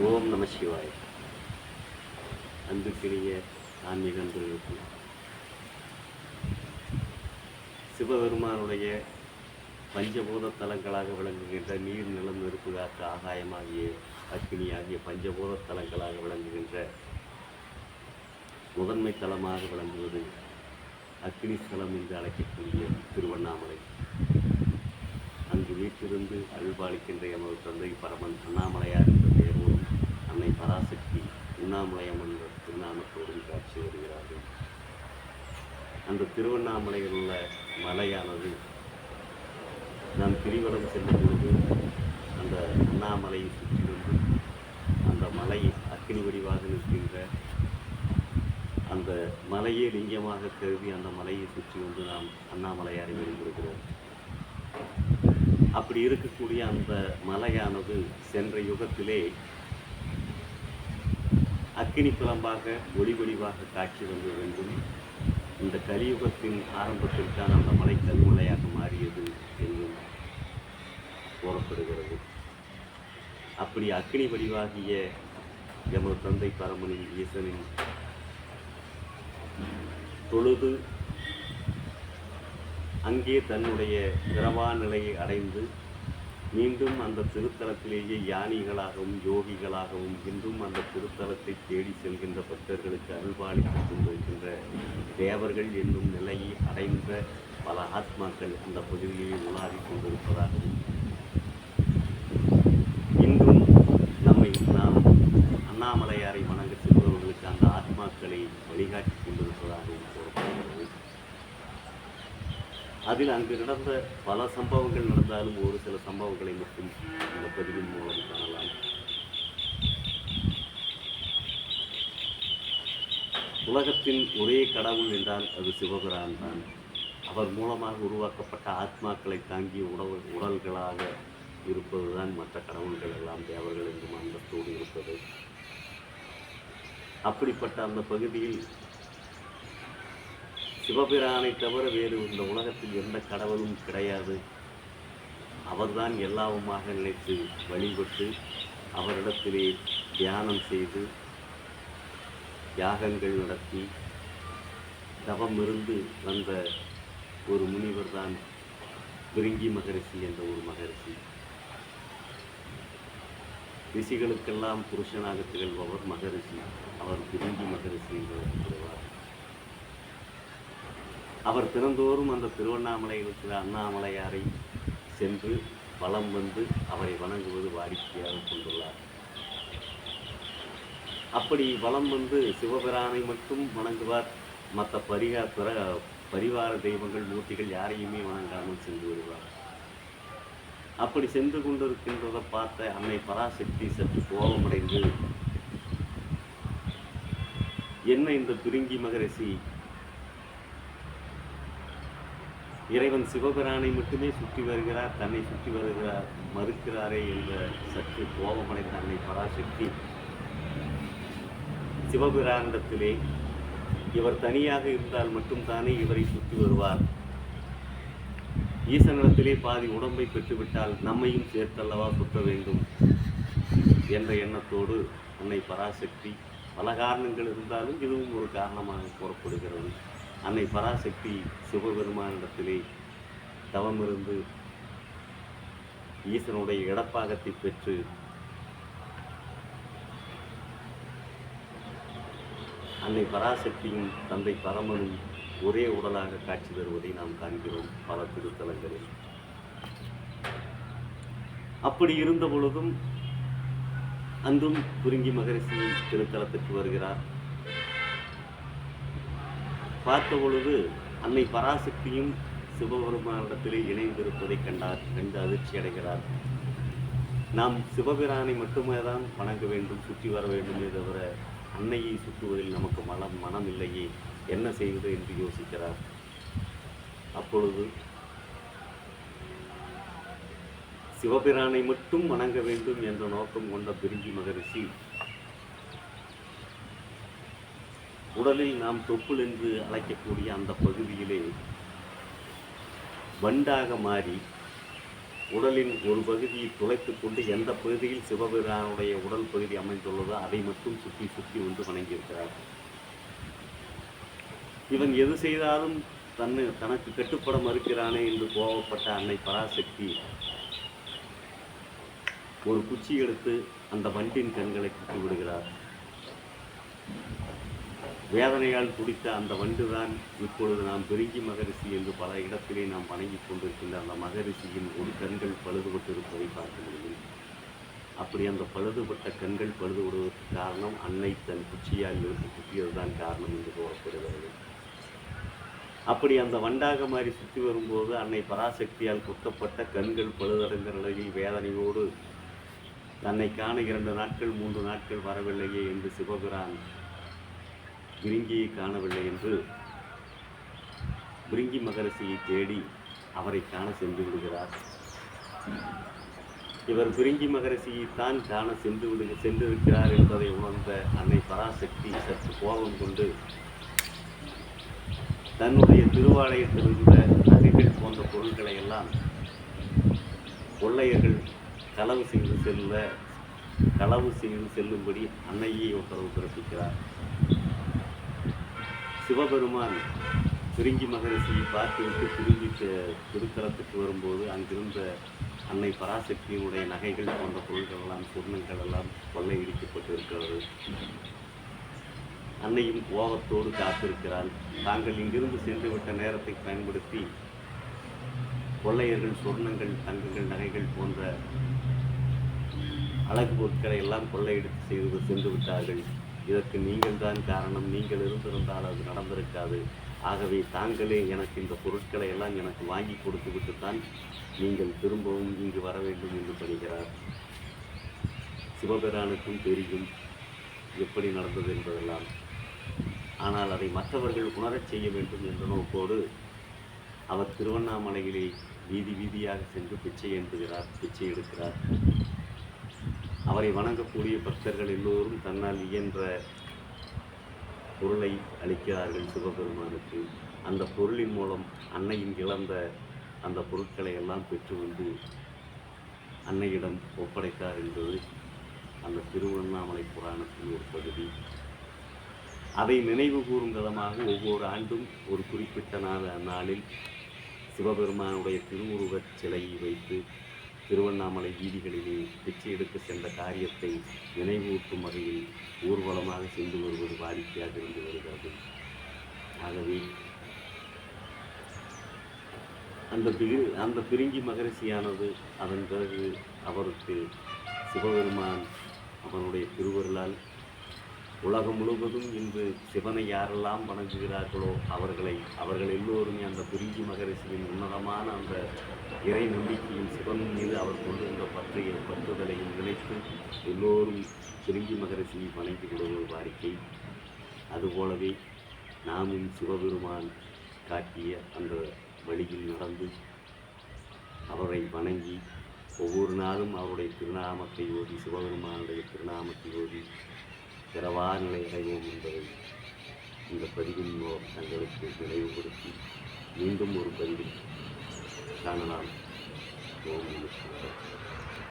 ஓம் நம சிவாய். அன்புக்கினிய ஆன்மீக அன்பர்களுக்கு சிவபெருமானுடைய பஞ்சபூத தலங்களாக விளங்குகின்ற நீர் நிலம் நெருப்பு காற்று ஆகாயமாகிய அக்னி ஆகிய பஞ்சபூத தலங்களாக விளங்குகின்ற முதன்மை தலமாக விளங்குவது அக்னி ஸ்தலம் என்று அழைக்கக்கூடிய திருவண்ணாமலை. அங்கு வீட்டிலிருந்து அருள்பாலிக்கின்ற எமது தந்தை பரமன் அண்ணாமலையார் என்ற பெயரோடும் அன்னை பராசக்தி உண்ணாமலையம் என்ற திருநாமத்தோடும் காட்சி வருகிறார்கள் அந்த திருவண்ணாமலையில் உள்ள மலையானது நான் கிரிவலம் செல்லும் பொழுது அந்த அண்ணாமலையை சுற்றி வந்து அந்த மலை அக்கினி வடிவாக நிற்கின்ற அந்த மலையே லிங்கமாக கருதி அந்த மலையை சுற்றி வந்து நாம் அண்ணாமலையாரை வழிபடுகிறோம் அப்படி இருக்கக்கூடிய அந்த மலையானது சென்ற யுகத்திலே அக்கினி புலம்பாக ஒளிவடிவாக காட்சி வந்து வேண்டும். இந்த கலியுகத்தின் ஆரம்பத்தில்தான் அந்த மலை கருமலையாக மாறியது என்றும் கூறப்படுகிறது. அப்படி அக்கினி வடிவாகிய எமது தந்தை பரமனின் ஈசனின் தொழுது அங்கே தன்னுடைய திரவா நிலையை அடைந்து மீண்டும் அந்த திருத்தலத்திலேயே யானிகளாகவும் யோகிகளாகவும் இன்றும் அந்த திருத்தலத்தை தேடி செல்கின்ற பக்தர்களுக்கு அருள்பாலித்துக் கொண்டிருக்கின்ற தேவர்கள் என்னும் நிலையை அடைந்த பல ஆத்மாக்கள் அந்த பகுதியில் உலாவிக் கொண்டிருப்பதாகவும் இன்றும் நம்மை நாம் அண்ணாமலையாரை வணங்க செல்பவர்களுக்கு அந்த ஆத்மாக்களை வழிகாட்டி கொண்டிருப்பதாகவும் கூறப்படுகிறது அதில் அங்கு நடந்த பல சம்பவங்கள் நடந்தாலும் ஒரு சில சம்பவங்களை மட்டும் இந்த பதிவின் மூலம் காணலாம். உலகத்தின் ஒரே கடவுள் என்றால் அது சிவபிரான் தான். அவர் மூலமாக உருவாக்கப்பட்ட ஆத்மாக்களை தாங்கிய உடல் உடல்களாக இருப்பதுதான் மற்ற கடவுள்கள் எல்லாம் தேவர்கள் என்றும் அந்தத்தோடு இருப்பது. அப்படிப்பட்ட அந்த பகுதியில் சிவபிரானை தவிர வேறு இந்த உலகத்தில் எந்த கடவுளும் கிடையாது. அவர்தான் எல்லாவுமாக நினைத்து வழிபட்டு அவரிடத்திலே தியானம் செய்து யாகங்கள் நடத்தி தவம் இருந்து வந்த ஒரு முனிவர் தான் பிரிங்கி மகரிஷி என்ற ஒரு மகரிஷி. ரிஷிகளுக்கெல்லாம் புருஷனாக திகழ்பவர் மகரிஷி. அவர் பிரிங்கி மகரிஷி என்று கூறுவார். அவர் தினந்தோறும் அந்த திருவண்ணாமலையில் இருக்கிற அண்ணாமலையாரை சென்று வலம் வந்து அவரை வணங்குவது வாடிக்கையாக கொண்டுள்ளார். அப்படி வலம் வந்து சிவபிரானை மட்டும் வணங்குவார். மற்ற பரிகா பிற பரிவார தெய்வங்கள் மூர்த்திகள் யாரையுமே வணங்காமல் சென்று வருவார் அப்படி சென்று கொண்டிருக்கின்றதை பார்த்த அன்னை பராசக்தி சற்று கோபமடைந்து என்ன இந்த பிரிங்கி மகரிஷி? இறைவன் சிவபிரானை மட்டுமே சுற்றி வருகிறார் தன்னை சுற்றி வருகிறார் மறுக்கிறாரே என்ற சற்று கோபமடைந்த அன்னை பராசக்தி. சிவபிரானிடத்திலே இவர் தனியாக இருந்தால் மட்டும்தானே இவரை சுற்றி வருவார். ஈசனிடத்திலே பாதி உடம்பை பெற்றுவிட்டால் நம்மையும் சேர்த்தல்லவா சுற்ற வேண்டும் என்ற எண்ணத்தோடு அன்னை பராசக்தி. பல காரணங்கள் இருந்தாலும் இதுவும் ஒரு காரணமாக கூறப்படுகிறது. அன்னை பராசக்தி சிவபெருமானிடத்திலே தவமிருந்து ஈசனுடைய இடப்பாகத்தை பெற்று அன்னை பராசக்தியும் தந்தை பரமனும் ஒரே உடலாக காட்சி தருவதை நாம் காண்கிறோம் பல திருத்தலங்களில். அப்படி இருந்த பொழுதும் அன்றும் குறுங்கி மகரிஷி திருத்தலத்திற்கு வருகிறார். பார்த்த பொழுது அன்னை பராசக்தியும் சிவபெருமானிடத்திலே இணைந்திருப்பதை கண்டார் கண்டு அதிர்ச்சி அடைகிறார். நாம் சிவபிரானை மட்டுமே தான் வணங்க வேண்டும் சுற்றி வர வேண்டுமே தவிர அன்னையை சுற்றுவதில் நமக்கு மனம் மனம் இல்லையே என்ன செய்வது என்று யோசிக்கிறார். அப்பொழுது சிவபிரானை மட்டும் வணங்க வேண்டும் என்ற நோக்கம் கொண்ட பிரிஞ்சி மகரிஷி உடலில் நாம் தொப்புள் என்று அழைக்கக்கூடிய அந்த பகுதியிலே வண்டாக மாறி உடலின் ஒரு பகுதியை துளைத்துக் கொண்டு எந்த பகுதியில் சிவபெருமானுடைய உடல் பகுதி அமைந்துள்ளதோ அதை மட்டும் சுற்றி சுற்றி வந்து வணங்கியிருக்கிறார். இவன் எது செய்தாலும் தன்னு தனக்கு கட்டுப்பட மறுக்கிறானே என்று கோபப்பட்ட அன்னை பராசக்தி ஒரு குச்சி எடுத்து அந்த வண்டின் கண்களை குத்தி விடுகிறார். வேதனையால் துடித்த அந்த வண்டுதான் இப்பொழுது நாம் பெருங்கி மகரிஷி என்று பல இடத்திலே நாம் வணங்கிக் கொண்டிருக்கின்ற அந்த மகரிஷியின் ஒரு கண்கள் பழுதுபட்டிருப்பதை பார்க்க முடியும். அப்படி அந்த பழுதுபட்ட கண்கள் பழுதுபடுவதற்கு காரணம் அன்னை தன் குச்சியால் இருந்து குத்தியதுதான் காரணம் என்று கூறப்படுகிறது. அப்படி அந்த வண்டாக மாறி சுற்றி வரும்போது அன்னை பராசக்தியால் குத்தப்பட்ட கண்கள் பழுதடைந்த நிலையில் வேதனையோடு தன்னை காண இரண்டு நாட்கள் மூன்று நாட்கள் வரவில்லையே என்று சிவபிரான் பிரிங்கியை காணவில்லை என்று பிரிங்கி மகரிஷியை தேடி அவரை காண சென்று விடுகிறார். இவர் பிரிங்கி மகரிஷியை தான் காண சென்று விடு சென்றிருக்கிறார் என்பதை உணர்ந்த அன்னை பராசக்தி சற்று கோபம் கொண்டு தன்னுடைய திருவாலயத்தில் இருந்த நகைகள் போன்ற பொருட்களை எல்லாம் கொள்ளையர்கள் களவு செய்து செல்ல களவு செய்து செல்லும்படி அன்னையை உத்தரவு பிறப்பிக்கிறார். சிவபெருமான் திருங்கி மகரிஷியை பார்த்துவிட்டு திரும்பி திருத்தலத்துக்கு வரும்போது அங்கிருந்த அன்னை பராசக்தியினுடைய நகைகள் போன்ற பொருட்கள் எல்லாம் சொர்ணங்கள் எல்லாம் கொள்ளையடிக்கப்பட்டிருக்கிறது அன்னையும் கோபத்தோடு காத்திருக்கிறாள் தாங்கள் இங்கிருந்து சென்றுவிட்ட நேரத்தை பயன்படுத்தி கொள்ளையர்கள் சொர்ணங்கள் தங்கங்கள் நகைகள் போன்ற அழகு பொருட்களை எல்லாம் கொள்ளையடித்து செய்து சென்று விட்டார்கள் இதற்கு நீங்கள் தான் காரணம். நீங்கள் இருந்திருந்தால் அது நடந்திருக்காது. ஆகவே தாங்களே எனக்கு இந்த பொருட்களை எல்லாம் எனக்கு வாங்கி கொடுத்து விட்டுத்தான் நீங்கள் திரும்பவும் இங்கு வர வேண்டும் என்று பணிகிறார். சிவபெரானுக்கும் தெரியும் எப்படி நடந்தது என்பதெல்லாம். ஆனால் அதை மற்றவர்கள் உணரச் செய்ய வேண்டும் என்ற நோக்கோடு அவர் திருவண்ணாமலையிலே வீதி வீதியாக சென்று பிச்சை ஏந்துகிறார் பிச்சை எடுக்கிறார். அவரை வணங்கக்கூடிய பக்தர்கள் எல்லோரும் தன்னால் இயன்ற பொருளை அளிக்கிறார்கள் சிவபெருமானுக்கு. அந்த பொருளின் மூலம் அன்னையின் இழந்த அந்த பொருட்களை எல்லாம் பெற்று வந்து அன்னையிடம் ஒப்படைத்தார் என்பது அந்த திருவண்ணாமலை புராணத்தின் ஒரு பகுதி. அதை நினைவு கூறும் விதமாக ஒவ்வொரு ஆண்டும் ஒரு குறிப்பிட்ட நாள் நாளில் சிவபெருமானுடைய திருவுருவச் சிலையை வைத்து திருவண்ணாமலை வீதிகளிலே பிச்சை எடுக்க சென்ற காரியத்தை நினைவூட்டும் வகையில் ஊர்வலமாக சென்று வருவது வாடிக்கையாக இருந்து வருகிறது. ஆகவே அந்த பிரி அந்த பிரிங்கி மகரிஷியானது அதன் பிறகு அவருக்கு சிவபெருமான் அவனுடைய திருவருளால் உலகம் முழுவதும் இன்று சிவனை யாரெல்லாம் வணங்குகிறார்களோ அவர்களை அவர்கள் எல்லோருமே அந்த குருஜி மகரிஷியின் உன்னதமான அந்த இறை நம்பிக்கையும் சிவன் மீது அவர் கொண்டிருந்த பற்றைய பற்றுதலையும் நினைத்து எல்லோரும் பிரிங்கி மகரிஷியை வணங்கி கொள்வது வாரிக்கை. அதுபோலவே நாமும் சிவபெருமான் காட்டிய அந்த வழியில் நடந்து அவரை வணங்கி ஒவ்வொரு நாளும் அவருடைய திருநாமத்தை ஓதி சிவபெருமானுடைய திருநாமத்தை ஓதி பிறவா நிலை அடைவோம் என்பதை இந்த பதிவின் மூலம் தங்களுக்கு நினைவுபடுத்தி மீண்டும் ஒரு பதிவில் காணலாம். ஓம் நம